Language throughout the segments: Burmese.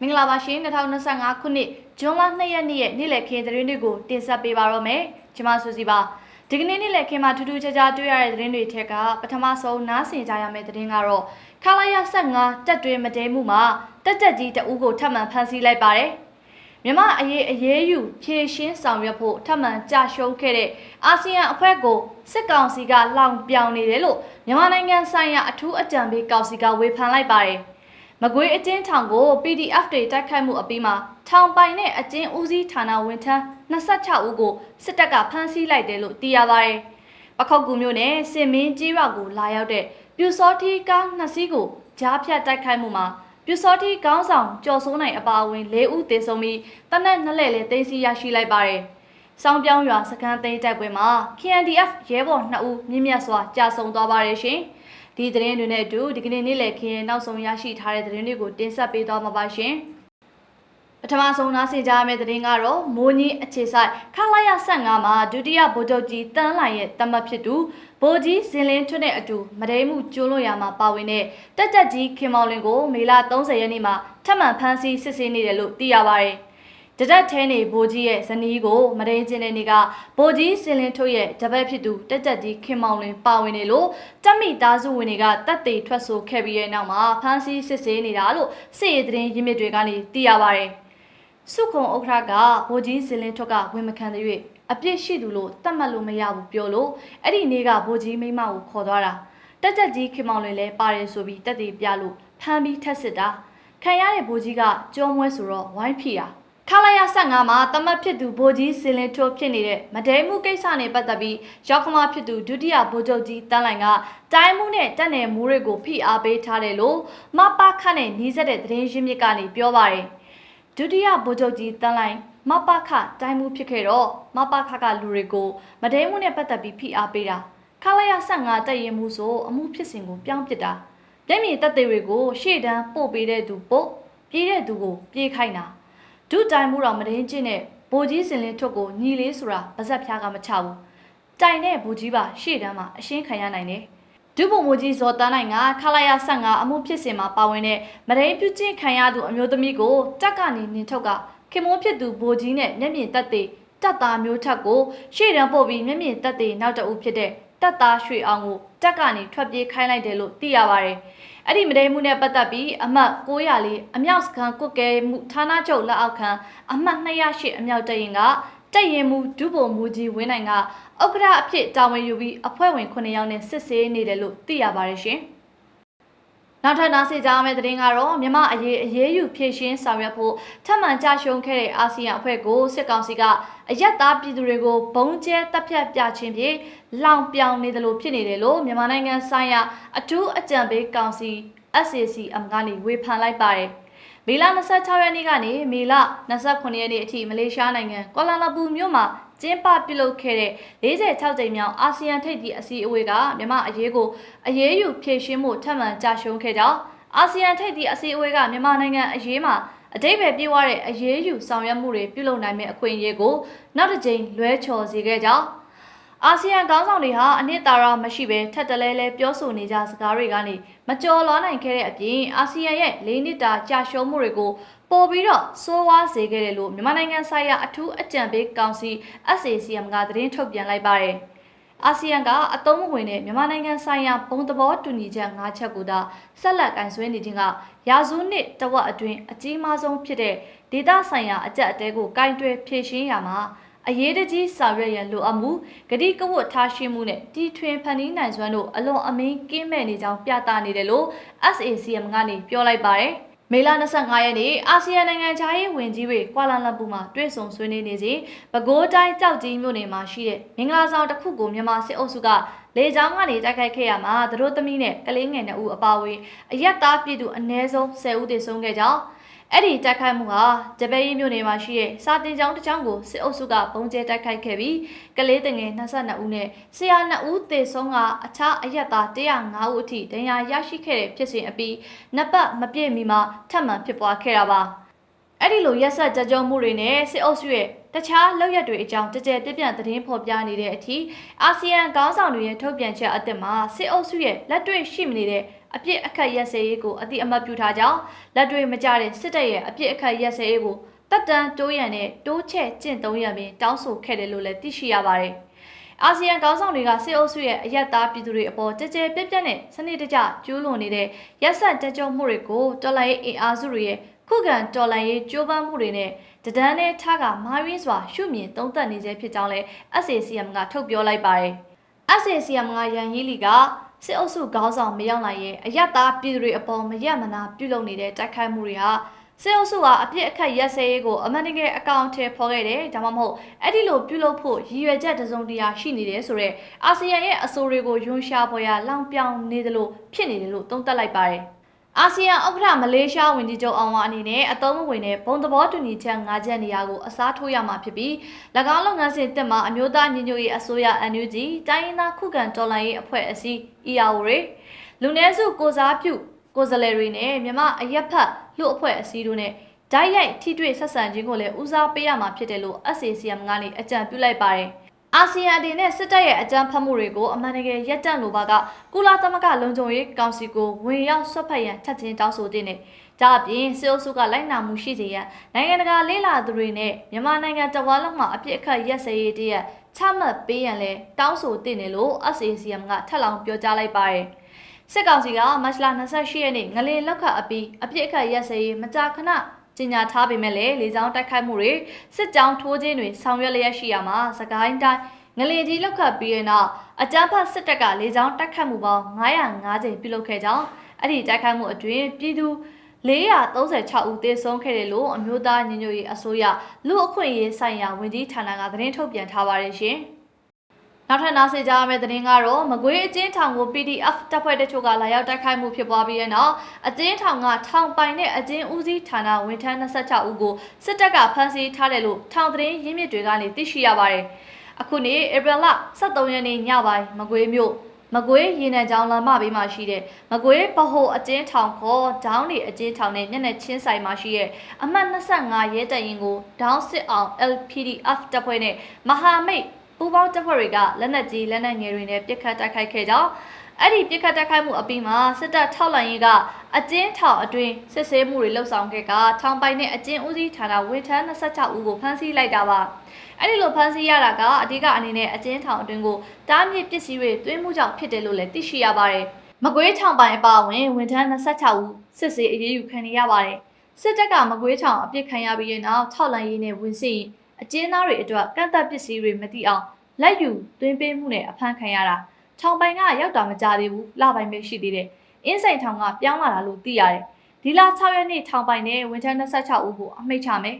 မင်္ဂလာပါရှင်2025ခုနှစ်ဇွန်လ2ရက်နေ့ရဲ့နေ့လည်ခင်းသတင်းတွေကိုတင်ဆက်ပေးပါတော့မယ်ကျွန်မစုစီပါဒီကနေ့နေ့လည်ခင်းမှာထူးထူးခြားခြားတွေ့ရတဲ့သတင်းတွေထက်ကပထမဆုံးနားဆင်ကြရမယ့်သတင်းကတော့ခလာရ15တက်တွင်မတဲမှုမှာတက်ကြကြီးတအူးကိုထပ်မံဖမ်းဆီးလိုက်ပါတယ်မြမအရေးအရေးယူဖြည့်ရှင်းဆောင်ရွက်ဖို့ထပ်မံကြာရှုံးခဲ့တဲ့အာဆီယံအဖွဲ့ကိုစစ်ကောင်စီကလောင်ပြောင်နေတယ်လို့မြန်မာနိုင်ငံဆိုင်ရာအထူးအကြံပေးကောင်စီကဝေဖန်လိုက်ပါတယ်။ မကွေးအကျဉ်းထောင်ကို PDF တွေတိုက်ခိုက်မှုအပြီးမှာထောင်ပိုင်နဲ့အကျဉ်းဦးစီးဌာနဝန်ထမ်း26ဦးကိုစစ်တပ်ကဖမ်းဆီးလိုက်တယ်လို့သိရပါတယ်။ပခောက်ကူမျိုးနဲ့စင်မင်းကြီးရွာကိုလာရောက်တဲ့ပြူစောထီကားနှစ်စီးကိုကြားဖြတ်တိုက်ခိုက်မှုမှာပြူစောထီကောင်းဆောင်ကျော်စိုးနိုင်အပါအဝင်၄ဦးသေဆုံးပြီးတနက်နှစ်လက်လည်းသိမ်းဆီးရရှိလိုက်ပါတယ်။စောင်းပြောင်းရွာစခန်းသိမ်းတိုက်ပွဲမှာ KNDF ရဲဘော်2ဦးမြင့်မြတ်စွာကြာဆုံးသွားပါတယ်ရှင်။ ဒီသတင်းတွေနဲ့အတူဒီကနေ့နေ့လည်ခင်းရဲ့နောက်ဆုံးရရှိထားတဲ့သတင်းတွေကိုတင်ဆက်ပေးသွားမှာပါရှင်။ပထမဆုံးနားဆင်ကြရမယ့်သတင်းကတော့မိုးကြီးအခြေဆိုင်ခလာရ15မှာဒုတိယဗိုလ်ချုပ်ကြီးတန်းလိုင်ရဲ့တမတ်ဖြစ်သူဗိုလ်ကြီးဇင်လင်းထွန်းတဲ့အတူမဒိမှုကျိုးလွန်ရာမှာပါဝင်တဲ့တက်ကြက်ကြီးခင်မောင်လင်ကိုမေလ30ရက်နေ့မှာထပ်မံဖမ်းဆီးစစ်ဆေးနေတယ်လို့သိရပါတယ်။ တဒတ်ထဲနေဘိုးကြီးရဲ့ဇနီးကိုမဒိန်ကျင်တဲ့နေ့ကဘိုးကြီးစင်လင်းထုတ်ရဲ့တပတ်ဖြစ်သူတက်ကြက်ကြီးခင်မောင်လင်ပါဝင်နေလို့တက်မိသားစုဝင်တွေကတက်သေးထွက်ဆိုခဲ့ပြီးတဲ့နောက်မှာဖမ်းဆီးစစ်ဆေးနေတာလို့စစ်ရေးသတင်းရင်းမြစ်တွေကနေသိရပါတယ်။စုခုံဥက္ခရာကဘိုးကြီးစင်လင်းထုတ်ကဝန်မခံတဲ့၍အပြစ်ရှိသူလို့တတ်မှတ်လို့မရဘူးပြောလို့အဲ့ဒီနေ့ကဘိုးကြီးမိမကိုခေါ်သွားတာတက်ကြက်ကြီးခင်မောင်လင်လည်းပါတယ်ဆိုပြီးတက်သေးပြလို့ဖမ်းပြီးထက်စစ်တာခံရတဲ့ဘိုးကြီးကကြောမွဲဆိုတော့ဝိုင်းဖြီတာ ခလာရ15မှာတမတ်ဖြစ်သူဗိုလ်ကြီးစင်လင်းထိုးဖြစ်နေတဲ့မဒဲမှုကိစ္စနဲ့ပတ်သက်ပြီးရောက်ခမဖြစ်သူဒုတိယဗိုလ်ချုပ်ကြီးတန်းလိုင်ကတိုင်းမှုနဲ့တက်နယ်မိုးတွေကိုဖိအားပေးထားတယ်လို့မပခနဲ့နှီးဆက်တဲ့သတင်းရင်းမြစ်ကနေပြောပါတယ်ဒုတိယဗိုလ်ချုပ်ကြီးတန်းလိုင်မပခတိုင်းမှုဖြစ်ခဲ့တော့မပခကလူတွေကိုမဒဲမှုနဲ့ပတ်သက်ပြီးဖိအားပေးတာခလာရ15တက်ရင်မှုဆိုအမှုဖြစ်စဉ်ကိုပြောင်းပစ်တာလက်မြေတက်သေးတွေကိုရှေ့တန်းပို့ပေးတဲ့သူပို့ပြေးတဲ့သူကိုပြေးခိုင်းတာ ဒုတိုင်မှုတော်မတင်းချင်းနဲ့ဘိုလ်ကြီးစင်လင်းထွတ်ကိုညီလေးဆိုတာပါဇက်ဖျားကမချဘူးတိုင်တဲ့ဘိုလ်ကြီးပါရှေ့တန်းမှာအရှင်းခံရနိုင်တယ်ဒုဗိုလ်မှူးကြီးဇော်တန်းနိုင်ကခလာရ15အမှုဖြစ်စဉ်မှာပါဝင်တဲ့မဒိန်ပြုချင်းခံရသူအမျိုးသမီးကိုတက်ကနေနင်ထုတ်ကခင်မိုးဖြစ်သူဘိုလ်ကြီးနဲ့မျက်မြင်တက်တဲ့တက်သားမျိုးထက်ကိုရှေ့တန်းပို့ပြီးမျက်မြင်တက်တဲ့နောက်တအုပ်ဖြစ်တဲ့ တက်သားရွှေအောင်ကိုတက်ကနေထွက်ပြေးခိုင်းလိုက်တယ်လို့သိရပါတယ်။အဲ့ဒီမဒိမှုနဲ့ပတ်သက်ပြီးအမှတ်904အမြောက်စခန်းကုတ်ကဲမှုဌာနချုပ်လက်အောက်ခံအမှတ်208အမြောက်တရင်ကတက်ရင်မှုဒုဗိုလ်မှူးကြီးဝင်းနိုင်ကဥက္ကဋ္ဌအဖြစ်တာဝန်ယူပြီးအဖွဲ့ဝင်9ယောက်နဲ့စစ်ဆေးနေတယ်လို့သိရပါတယ်ရှင်။ နောက်ထပ်နားဆင်ကြရမယ့်သတင်းကတော့မြမအရေးအရေးယူဖြည့်ရှင်းဆောင်ရွက်ဖို့ထပ်မံကြရှုံးခဲ့တဲ့အာဆီယံအဖွဲ့ကိုစစ်ကောင်စီကအယက်သားပြည်သူတွေကိုဘုံကျဲတပ်ဖြတ်ပြခြင်းဖြင့်လောင်ပြောင်နေတယ်လို့ဖြစ်နေတယ်လို့မြန်မာနိုင်ငံဆိုင်ရာအထူးအကြံပေးကောင်စီ SACM ကနေဝေဖန်လိုက်ပါတယ်။မေလ26ရက်နေ့ကနေမေလ29ရက်နေ့အထိမလေးရှားနိုင်ငံကွာလာလမ်ပူမြို့မှာ ကျင်းပပြုလုပ်ခဲ့တဲ့46ကြိမ်မြောက်အာဆီယံထိပ်သီးအစည်းအဝေးကမြန်မာအရေးကိုအရေးယူဖြည့်ရှင်းမှုထပ်မံကြာရှုံးခဲ့ကြောင်းအာဆီယံထိပ်သီးအစည်းအဝေးကမြန်မာနိုင်ငံအရေးမှာအတိတ်ပဲပြေးသွားတဲ့အရေးယူဆောင်ရွက်မှုတွေပြုလုပ်နိုင်မယ့်အခွင့်အရေးကိုနောက်တစ်ကြိမ်လွဲချော်စေခဲ့ကြောင်း အာဆီယံခေါင်းဆောင်တွေဟာအနှစ်သာရမရှိဘဲထက်တလဲလဲပြောဆိုနေကြစကားတွေကနေမကြော်လွားနိုင်ခဲ့တဲ့အပြင်အာဆီယံရဲ့လေးနှစ်တာကြာရှုံးမှုတွေကိုပို့ပြီးတော့စိုးဝါးစေခဲ့တယ်လို့မြန်မာနိုင်ငံဆိုင်ရာအထူးအကြံပေးကောင်စီ SACM ကသတင်းထုတ်ပြန်လိုက်ပါတယ်။အာဆီယံကအသုံးမဝင်တဲ့မြန်မာနိုင်ငံဆိုင်ရာဘုံသဘောတူညီချက်၅ချက်ကိုသာဆက်လက်ကင်ဆွဲနေခြင်းကရာစုနှစ်တဝက်အတွင်းအကြီးမားဆုံးဖြစ်တဲ့ဒေသဆိုင်ရာအကြက်အတဲကိုကင်တွယ်ဖြည့်ရှင်းရမှာ အရေးတကြီးဆောင်ရွက်ရန်လိုအပ်မှုဂတိကဝတ်ထားရှိမှုနဲ့တီထွင်ဖန်တီးနိုင်စွမ်းတို့အလွန်အမင်းကင်းမဲ့နေကြောင်းပြသနေတယ်လို့ SACM ကနေပြောလိုက်ပါတယ်။မေလ25ရက်နေ့အာဆီယံနိုင်ငံခြားရေးဝန်ကြီးတွေကွာလာလမ်ပူမှာတွေ့ဆုံဆွေးနွေးနေစဉ်ပဲခူးတိုင်းကြောက်ကြီးမြို့နယ်မှာရှိတဲ့မင်္ဂလာဆောင်တစ်ခုကိုမြန်မာစစ်အုပ်စုကလေကြောင်းကနေတိုက်ခိုက်ခဲ့ရမှာသူတို့သမီးနဲ့ကလေးငယ်နှစ်ဦးအပါအဝင်အရက်သားပြည်သူအနည်းဆုံး10ဦးသေဆုံးခဲ့ကြောင်း အဲ့ဒီတိုက်ခိုက်မှုဟာဂျပန်ပြည်မြို့နယ်မှာရှိတဲ့စာတင်ကျောင်းတစ်ကျောင်းကိုစစ်အုပ်စုကပုံကျဲတိုက်ခိုက်ခဲ့ပြီးကလေးတငယ်22ဦးနဲ့ဆရာ2ဦးသေဆုံးကအခြားအရက်သား105ဦးအထိဒဏ်ရာရရှိခဲ့တဲ့ဖြစ်စဉ်အပြီးနှစ်ပတ်မပြည့်မီမှာထပ်မံဖြစ်ပွားခဲ့တာပါအဲ့ဒီလိုရက်ဆက်ကြကြုံမှုတွေနဲ့စစ်အုပ်စုရဲ့တခြားလောက်ရက်တွေအကြောင်းကြကြပြပြန့်သတင်းဖော်ပြနေတဲ့အထိအာဆီယံခေါင်းဆောင်တွေရဲ့ထုတ်ပြန်ချက်အသစ်မှာစစ်အုပ်စုရဲ့လက်တွေ့ရှိမနေတဲ့ အပြစ်အခတ်ရက်စဲရေးကိုအတိအမှတ်ပြုထားကြောင်းလက်တွေမကြတဲ့စစ်တပ်ရဲ့အပြစ်အခတ်ရက်စဲရေးကိုတပ်တန်းတိုးရန်နဲ့တိုးချဲ့ကျင့်သုံးရန်ပင်တောင်းဆိုခဲ့တယ်လို့လည်းသိရှိရပါတယ်။အာဆီယံခေါင်းဆောင်တွေကစစ်အုပ်စုရဲ့အယက်သားပြည်သူတွေအပေါ်ကြကြပြက်ပြက်နဲ့စနစ်တကျကျူးလွန်နေတဲ့ရက်ဆက်ကြကြုံမှုတွေကိုတော်လှန်ရေးအင်အားစုတွေရဲ့ခုခံတော်လှန်ရေးကြိုးပမ်းမှုတွေနဲ့တဒန်းနဲ့ထားကမာရင်းစွာရှုမြင်သုံးသပ်နေစေဖြစ်ကြောင်းလည်း SACM ကထုတ်ပြောလိုက်ပါတယ်။ SACM ကရန်ရီလီက စစ်အုပ်စုခေါင်းဆောင်မရောက်နိုင်ရဲ့အယက်သားပြည်သူတွေအပေါ်မရက်မနာပြုလုပ်နေတဲ့တိုက်ခိုက်မှုတွေဟာစစ်အုပ်စုကအပြစ်အခတ်ရက်စဲရေးကိုအမှန်တကယ်အကောင့်ထဲဖော်ခဲ့တယ်ဒါမှမဟုတ်အဲ့ဒီလိုပြုလုပ်ဖို့ရည်ရွယ်ချက်တစုံတရာရှိနေတယ်ဆိုတော့အာဆီယံရဲ့အဆိုတွေကိုယွန်းရှားပေါ်ရလောင်ပြောင်နေတယ်လို့ဖြစ်နေတယ်လို့သုံးသပ်လိုက်ပါတယ် အာဆီယံဥက္ကဋ္ဌမလေးရှားဝန်ကြီးချုပ်အောင်ဝါအနေနဲ့အသုံးမဝင်တဲ့ဘုံသဘောတူညီချက်၅ချက်နေရာကိုအစားထိုးရမှာဖြစ်ပြီး၎င်းလုပ်ငန်းစဉ်တက်မှာအမျိုးသားညီညွတ်ရေးအစိုးရ NUG တိုင်းရင်းသားခုခံတော်လှန်ရေးအဖွဲ့အစည်း EAO တွေလူနည်းစုကိုစားပြုကိုယ်စားလှယ်တွေနဲ့မြမအရက်ဖတ်လူအဖွဲ့အစည်းတို့နဲ့ဓာတ်ရိုက်ထိတွေ့ဆက်ဆံခြင်းကိုလည်းဦးစားပေးရမှာဖြစ်တယ်လို့ SACM ကနေအကြံပြုလိုက်ပါတယ်။ အာဆီယံအနေနဲ့စစ်တပ်ရဲ့အကြမ်းဖက်မှုတွေကိုအမှန်တကယ်ရပ်တန့်လိုပါကကုလသမဂ္ဂလုံခြုံရေးကောင်စီကိုဝင်ရောက်ဆွတ်ဖက်ရန်ထပ်ချင်းတောင်းဆိုတဲ့နဲ့ဒါအပြင်စစ်အုပ်စုကလိုက်နာမှုရှိစေရန်နိုင်ငံတကာလေးလာသူတွေနဲ့မြန်မာနိုင်ငံတဝါလုံးမှာအပြစ်အခတ်ရက်စဲရေးတည်းရချမှတ်ပေးရန်လဲတောင်းဆိုတဲ့နေလို့ SACM ကထပ်လောင်းပြောကြားလိုက်ပါတယ်။စစ်ကောင်စီကမတ်လ28ရက်နေ့ငလေလောက်ခအပြီးအပြစ်အခတ်ရက်စဲရေးမကြာခဏ ကြေညာထားပေမဲ့လည်းလေကြောင်းတိုက်ခိုက်မှုတွေစစ်ကြောင်းထိုးခြင်းတွေဆောင်ရွက်လျက်ရှိရမှာစကိုင်းတိုင်းငလင်ကြီးလောက်ခတ်ပြီးတဲ့နောက်အကြမ်းဖက်စစ်တပ်ကလေကြောင်းတိုက်ခိုက်မှုပေါင်း905ကြိမ်ပြုလုပ်ခဲ့ကြောင်းအဲ့ဒီတိုက်ခိုက်မှုအတွင်းပြည်သူ436ဦးသေဆုံးခဲ့တယ်လို့အမျိုးသားညီညွတ်ရေးအစိုးရလူအခွင့်အရေးဆိုင်ရာဝန်ကြီးဌာနကသတင်းထုတ်ပြန်ထားပါတယ်ရှင်။ နောက်ထပ်နောက်ဆက်ကြရမယ့်သတင်းကတော့မကွေးအကျဉ်းထောင်ကို PDF တပ်ဖွဲ့တချို့ကလာရောက်တိုက်ခိုက်မှုဖြစ်ပွားပြီးတဲ့နောက်အကျဉ်းထောင်ကထောင်ပိုင်တဲ့အကျဉ်းဦးစီးဌာနဝန်ထမ်း26ဦးကိုစစ်တပ်ကဖမ်းဆီးထားတယ်လို့ထောင်သတင်းရင်းမြစ်တွေကနေသိရှိရပါတယ်။အခုနေ့ဧပြီလ23ရက်နေ့ညပိုင်းမကွေးမြို့မကွေးရေနံကျောင်းလမ်းမဘေးမှာရှိတဲ့မကွေးဗဟိုအကျဉ်းထောင်ခေါ်ဒေါင်းနေအကျဉ်းထောင်နဲ့မျက်နှာချင်းဆိုင်မှာရှိတဲ့အမှတ်25ရဲတပ်ရင်ကိုဒေါင်းစစ်အောင် LPDF တပ်ဖွဲ့နဲ့မဟာမိတ် ပူပေါင်းတပ်ဖွဲ့တွေကလက်နက်ကြီးလက်နက်ငယ်တွေနဲ့ပစ်ခတ်တိုက်ခိုက်ခဲ့ကြောင်းအဲ့ဒီပစ်ခတ်တိုက်ခိုက်မှုအပြီးမှာစစ်တပ်ထောက်လှမ်းရေးကအကျဉ်းထောင်အတွင်းစစ်ဆေးမှုတွေလှုပ်ဆောင်ခဲ့ကထောင်ပိုင်နဲ့အကျဉ်းဦးစီးဌာနဝန်ထမ်း26ဦးကိုဖမ်းဆီးလိုက်တာပါအဲ့ဒီလိုဖမ်းဆီးရတာကအဓိကအနေနဲ့အကျဉ်းထောင်အတွင်းကိုတားမြစ်ပစ္စည်းတွေတွင်းမှုကြောင့်ဖြစ်တယ်လို့လည်းသိရှိရပါတယ်မကွေးထောင်ပိုင်အပါအဝင်ဝန်ထမ်း26ဦးစစ်ဆေးအရေးယူခံရပါတယ်စစ်တပ်ကမကွေးထောင်အပြစ်ခံရပြီးတဲ့နောက်ထောက်လှမ်းရေးနဲ့ဝင်စီ အကျဉ်းသားတွေအတွက်ကန့်သက်ပစ္စည်းတွေမသိအောင်လက်ယူသွင်းပေးမှုနဲ့အဖမ်းခံရတာထောင်ပိုင်ကရောက်တာမကြသေးဘူးလပိုင်းပဲရှိသေးတယ်အင်းစိန်ထောင်ကပြောင်းလာတာလို့သိရတယ်ဒီလ6ရက်နေ့ထောင်ပိုင်နဲ့ဝန်ထမ်း26ဦးကိုအမိန့်ချမယ်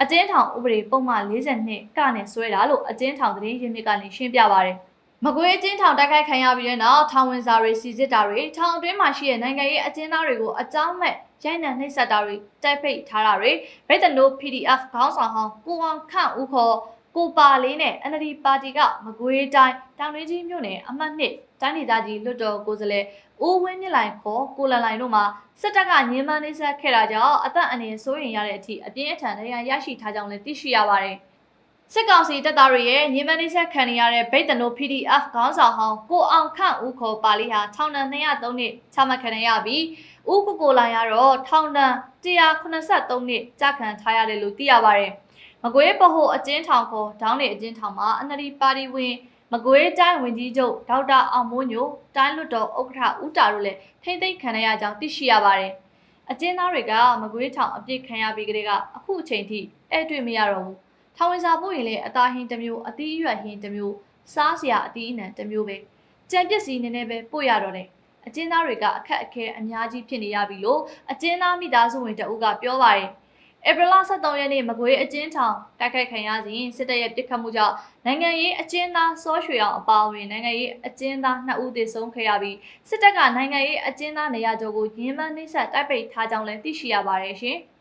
အကျဉ်းထောင်ဥပဒေပုံမှန်42ကနဲ့ဆွဲတာလို့အကျဉ်းထောင်သတင်းရင်းမြစ်ကနေရှင်းပြပါတယ်မကွေးအကျဉ်းထောင်တိုက်ခိုက်ခံရပြီးတဲ့နောက်ထောင်ဝင်စာတွေစီစစ်တာတွေထောင်အတွင်းမှာရှိတဲ့နိုင်ငံရေးအကျဉ်းသားတွေကိုအကြောင်းမဲ့ ရိုက်နှံနှိပ်စက်တာတွေတိုက်ပိတ်ထားတာတွေဗိတ်တနို PDF ခေါင်းဆောင်ဟောင်းကိုအောင်ခန့်ဦးခေါ်ကိုပါလေးနဲ့ NLD ပါတီကမကွေးတိုင်းတောင်ရင်းကြီးမြို့နယ်အမှတ်1တိုင်းဒေသကြီးလွတ်တော်ကိုယ်စားလှယ်ဦးဝင်းမြင့်လိုင်ခေါ်ကိုလန်လိုင်တို့မှာစစ်တပ်ကညှဉ်းပန်းနှိစက်ခဲ့တာကြောင့်အသက်အန္တရာယ်စိုးရိမ်ရတဲ့အထိအပြင်းအထန်ဒဏ်ရာရရှိထားကြောင်းလည်းသိရှိရပါတယ်။ စစ်ကောင်စီတပ်သားတွေရဲ့ညှဉ်းပန်းနှိစက်ခံရတဲ့ဗိတ်တနို PDF ခေါင်းဆောင်ဟောင်းကိုအောင်ခန့်ဦးခေါ်ပါလေးဟာထောင်ဒဏ်203နှစ်ချမှတ်ခံရပြီးဦးကိုကိုလိုင်ကတော့ထောင်ဒဏ်183နှစ်ကြာခံထားရတယ်လို့သိရပါတယ်။မကွေးပဟိုအကျဉ်းထောင်ခေါ်ဒေါင်းနေအကျဉ်းထောင်မှာအနရီပါတီဝင်မကွေးတိုင်းဝန်ကြီးချုပ်ဒေါက်တာအောင်မိုးညိုတိုင်းလွတ်တော်ဥက္ကဋ္ဌဦးတာတို့လည်းထိမ့်သိမ်းခံရကြောင်းသိရှိရပါတယ်။အကျဉ်းသားတွေကမကွေးထောင်အပြစ်ခံရပြီးကလေးကအခုအချိန်ထိအဲ့တွေ့မရတော့ဘူး။ ထောင်ဝင်စာပို့ရင်လည်းအသားဟင်းတစ်မျိုးအသီးရွက်ဟင်းတစ်မျိုးစားစရာအသီးအနှံတစ်မျိုးပဲ။ကြံပစ္စည်းနည်းနည်းပဲပို့ရတော့တယ်။အကျဉ်းသားတွေကအခက်အခဲအများကြီးဖြစ်နေရပြီလို့အကျဉ်းသားမိသားစုဝင်တအုပ်ကပြောပါတယ်။ဧပြီလ23ရက်နေ့မကွေးအကျဉ်းထောင်တိုက်ခိုက်ခံရစဉ်စစ်တပ်ရဲ့ပစ်ခတ်မှုကြောင့်နိုင်ငံရေးအကျဉ်းသားစောရွှေအောင်အပါအဝင်နိုင်ငံရေးအကျဉ်းသား2ဦးသေဆုံးခဲ့ရပြီးစစ်တပ်ကနိုင်ငံရေးအကျဉ်းသားနေရာကျော်ကိုရင်းမှန်းနှိပ်စက်တိုက်ပိတ်ထားကြောင်းလည်းသိရှိရပါတယ်ရှင်။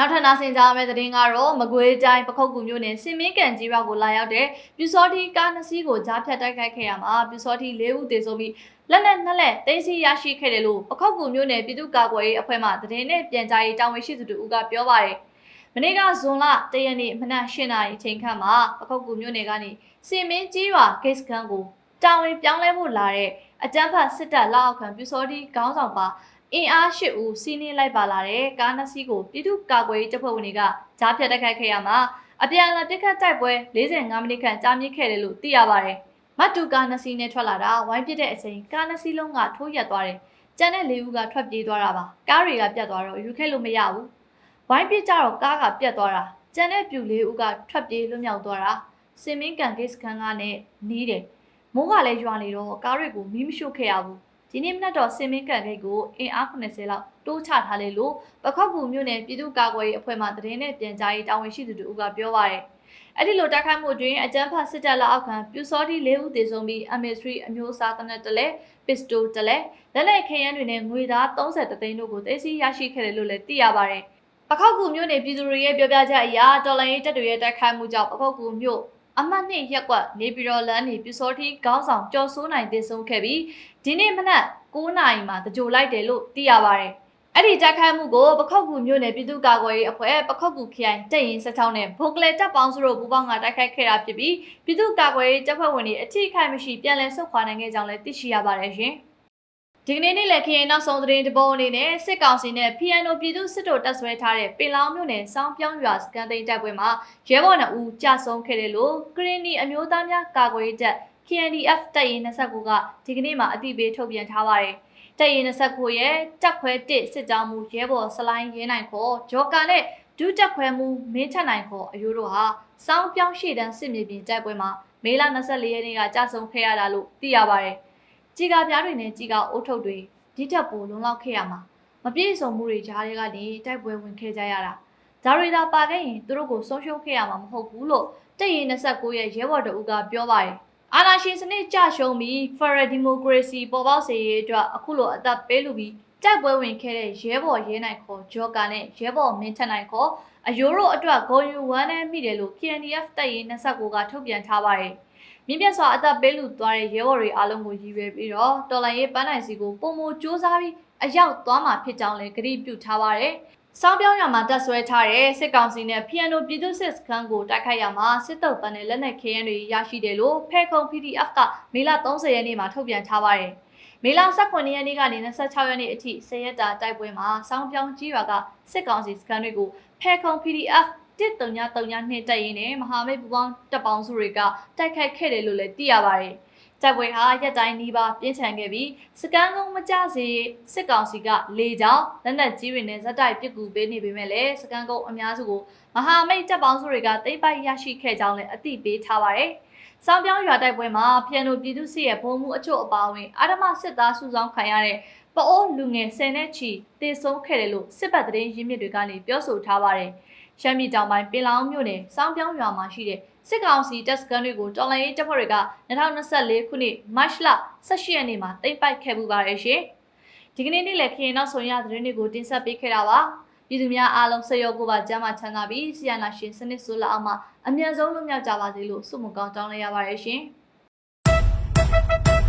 နောက်ထပ်နာဆင်ကြမယ့်သတင်းကတော့မကွေးတိုင်းပခုတ်ကူမြို့နယ်စင်မင်းကန်ကြီးရွာကိုလာရောက်တဲ့ပြူစောတိကားနှစ်စီးကိုကြားဖြတ်တိုက်ခိုက်ခဲ့ရမှာပြူစောတိ၄ဦးသေဆုံးပြီးလက်နက်နှစ်လက်သိမ်းဆည်းရရှိခဲ့တယ်လို့ပခောက်ကူမြို့နယ်ပြည်သူ့ကာကွယ်ရေးအဖွဲ့မှသတင်းနဲ့ပြန်ကြားရေးတာဝန်ရှိသူတို့ကပြောပါတယ်။မနေ့ကဇွန်လ၁ရက်နေ့မနက်၈နာရီအချိန်ခန့်မှာပခောက်ကူမြို့နယ်ကနေစင်မင်းကြီးရွာဂိတ်စကန်ကိုတာဝန်ပြောင်းလဲဖို့လာတဲ့အကြမ်းဖက်စစ်တပ်လက်အောက်ခံပြူစောတိခေါင်းဆောင်ပါ အင်အား၈ဦးစီးနင်းလိုက်ပါလာတဲ့ကားနှစ်စီးကိုပြည်သူ့ကာကွယ်ရေးတပ်ဖွဲ့ဝင်တွေကကြားဖြတ်တိုက်ခိုက်ခဲ့ရမှာအပြန်အလှန်ပစ်ခတ်တိုက်ပွဲ45မိနစ်ခန့်ကြာမြင့်ခဲ့တယ်လို့သိရပါတယ်။မတ်တူကားနှစ်စီးနဲ့ထွက်လာတာဝိုင်းပစ်တဲ့အချိန်ကားနှစ်စီးလုံးကထိုးရက်သွားတယ်။ကျန်တဲ့၄ဦးကထွက်ပြေးသွားတာပါ။ကားတွေကပြတ်သွားတော့ယူခဲ့လို့မရဘူး။ဝိုင်းပစ်ကြတော့ကားကပြတ်သွားတာ။ကျန်တဲ့ပြူလေးဦးကထွက်ပြေးလွတ်မြောက်သွားတာ။စင်မင်းကန်ဂိတ်စခန်းကနဲ့နီးတယ်။မိုးကလည်းရွာနေတော့ကားတွေကိုမီးမရှို့ခဲ့ရဘူး။ ဒီနေ့မနက်တော့စင်မင်းကန်ဂိတ်ကိုအင်အား80လောက်တိုးချထားလေလို့ပခောက်ကူမြို့နယ်ပြည်သူ့ကာကွယ်ရေးအဖွဲ့မှတရင်နဲ့ပြန်ကြားရေးတာဝန်ရှိသူတို့ကပြောပါရယ်။အဲ့ဒီလိုတိုက်ခိုက်မှုတွင်အကြမ်းဖက်စစ်တပ်လက်အောက်ခံပြူစောတိ၄ဦးသေဆုံးပြီး MS3 အမျိုးအစားတနက်တလဲပစ္စတိုတလဲလက်လက်ခရမ်းတွေနဲ့ငွေသား30သိန်းတို့ကိုသိသိရရှိခဲ့တယ်လို့လည်းသိရပါရယ်။ပခောက်ကူမြို့နယ်ပြည်သူတွေရဲ့ပြောပြချက်အရတော်လိုင်းရေးတပ်တွေရဲ့တိုက်ခိုက်မှုကြောင့်ပခောက်ကူမြို့အမှတ်နှစ်ရက်ကွက်နေပြည်တော်လမ်းနေပြူစောတိခေါင်းဆောင်ကျော်စိုးနိုင်သေဆုံးခဲ့ပြီး ဒီနေ့မနက်9နာရီမှာတကြိုလိုက်တယ်လို့သိရပါရယ်။အဲ့ဒီတိုက်ခိုက်မှုကိုပခောက်ကူမြို့နယ်ပြည်သူ့ကာကွယ်ရေးအဖွဲ့ပခောက်ကူခရိုင်တပ်ရင်း16နဲ့ဘုတ်ကလေတပ်ပေါင်းစုတို့ပူးပေါင်းကတိုက်ခိုက်ခဲ့တာဖြစ်ပြီးပြည်သူ့ကာကွယ်ရေးတပ်ဖွဲ့ဝင်တွေအထိခိုက်မရှိပြန်လည်ဆုတ်ခွာနိုင်ခဲ့ကြောင်းလည်းသိရှိရပါတယ်ရှင်။ဒီကနေ့နေ့လည်ခရင်နောက်ဆုံးသတင်းတပုတ်အနေနဲ့စစ်ကောင်စီနဲ့ PNO ပြည်သူစစ်တို့တပ်ဆွဲထားတဲ့ပင်လောင်မြို့နယ်စောင်းပြောင်းရွာစကန်သိန်းတပ်ပွဲမှာရဲဘော်နှစ်ဦးကြာဆုံးခဲ့တယ်လို့ကရင်နီအမျိုးသားများကာကွယ်ရေးတပ် KNDF တပ်ရင်း29ကဒီကနေ့မှာအသိပေးထုတ်ပြန်ထားပါတယ်။တပ်ရင်း29ရဲ့တပ်ခွဲ1စစ်ကြောင်းမူရဲဘော်စလိုင်းရဲနိုင်ခေါ်ဂျော်ကာနဲ့ဒုတပ်ခွဲမူမင်းချက်နိုင်ခေါ်အယိုးတို့ဟာစောင်းပြောင်းရှေ့တန်းစစ်မြေပြင်တိုက်ပွဲမှာမေလ24ရက်နေ့ကကြာဆုံးခဲ့ရတာလို့သိရပါတယ်။ကြီးကားပြားတွေနဲ့ကြီးကားအုတ်ထုပ်တွေဒီတက်ပိုလုံလောက်ခဲ့ရမှာမပြည့်စုံမှုတွေကြားတွေကနေတိုက်ပွဲဝင်ခဲ့ကြရတာ။ဒါတွေသာပါခဲ့ရင်သူတို့ကိုဆုံးရှုံးခဲ့ရမှာမဟုတ်ဘူးလို့တပ်ရင်း29ရဲ့ရဲဘော်တအူးကပြောပါတယ်။ အာဏာရှင်စနစ်ကြရှုံးပြီး Federal Democracy ပေါ်ပေါက်စေရေးအတွက်အခုလိုအသက်ပေးလူပြီးတိုက်ပွဲဝင်ခဲ့တဲ့ရဲဘော်ရဲနိုင်ခေါ်ဂျော်ကာနဲ့ရဲဘော်မင်းထက်နိုင်ခေါ်အယိုးတို့အတွက်ဂုံယူဝမ်းနဲ့မိတယ်လို့ KNDF တပ်ရင်း29ကထုတ်ပြန်ထားပါတယ်။မြင့်မြတ်စွာအသက်ပေးလူသွားတဲ့ရဲဘော်တွေအားလုံးကိုရည်ရွယ်ပြီးတော့တော်လိုင်းရေးပန်းနိုင်စီကိုပုံမစ조사ပြီးအရောက်သွားမှာဖြစ်ကြောင်းလည်းကြေပြုထားပါတယ်။ စောင်းပြောင်းရမှာတက်ဆွဲထားတဲ့စစ်ကောင်စီနဲ့ PNO ပြည်သူ့စစ်စခန်းကိုတိုက်ခိုက်ရမှာစစ်တုပ်ပန်းနဲ့လက်နက်ခဲယမ်းတွေရရှိတယ်လို့ဖဲခုံ PDF ကမေလ30ရက်နေ့မှာထုတ်ပြန်ထားပါတယ်။မေလ18ရက်နေ့ကနေ26ရက်နေ့အထိ10ရက်တာတိုက်ပွဲမှာစောင်းပြောင်းကြီးရွာကစစ်ကောင်စီစခန်းတွေကိုဖဲခုံ PDF 139တက်ရင်းနဲ့မဟာမိတ်ပူပေါင်းတပ်ပေါင်းစုတွေကတိုက်ခိုက်ခဲ့တယ်လို့လည်းသိရပါတယ်။ တိုက်ပွဲဟာရက်တိုင်းနီးပါးပြင်းထန်ခဲ့ပြီးစကန်းကုန်းမကြစေစစ်ကောင်စီကလေကြောင်းလက်နက်ကြီးတွေနဲ့ဇက်တိုက်ပစ်ကူပေးနေပေမဲ့လည်းစကန်းကုန်းအများစုကိုမဟာမိတ်တပ်ပေါင်းစုတွေကသိမ်းပိုက်ရရှိခဲ့ကြောင်းလည်းအသိပေးထားပါတယ်။စောင်းပြောင်းရွာတိုက်ပွဲမှာဖျန်နိုပြည်သူစစ်ရဲ့ဘုံမှုအချို့အပါအဝင်အာဓမစစ်သားစုဆောင်ခံရတဲ့ပအိုးလူငယ်10နဲ့ချီတေဆုံးခဲ့တယ်လို့စစ်ပတ်သတင်းရင်းမြစ်တွေကနေပြောဆိုထားပါတယ်။ရှမ်းပြည်တောင်ပိုင်းပင်လောင်းမြို့နယ်စောင်းပြောင်းရွာမှာရှိတဲ့ စစ်ကောင်စီတပ်စခန်းတွေကိုတော်လှန်ရေးတပ်ဖွဲ့တွေက2024ခုနှစ်မတ်လ18ရက်နေ့မှာသိမ်းပိုက်ခဲ့ပူပါတယ်ရှင်။ဒီကနေ့နေ့လည်ခရင်နောက်ဆုံးရသတင်းတွေကိုတင်ဆက်ပေးခဲ့တာပါ။ပြည်သူများအားလုံးဆက်ရောကိုပါကျမ်းမာချမ်းသာပြီးဆီယနာရှင်စနစ်ဆိုးလာအောင်မှာအမြန်ဆုံးလွတ်မြောက်ကြပါစေလို့ဆုမကောင်းတောင်းလိုက်ရပါတယ်ရှင်။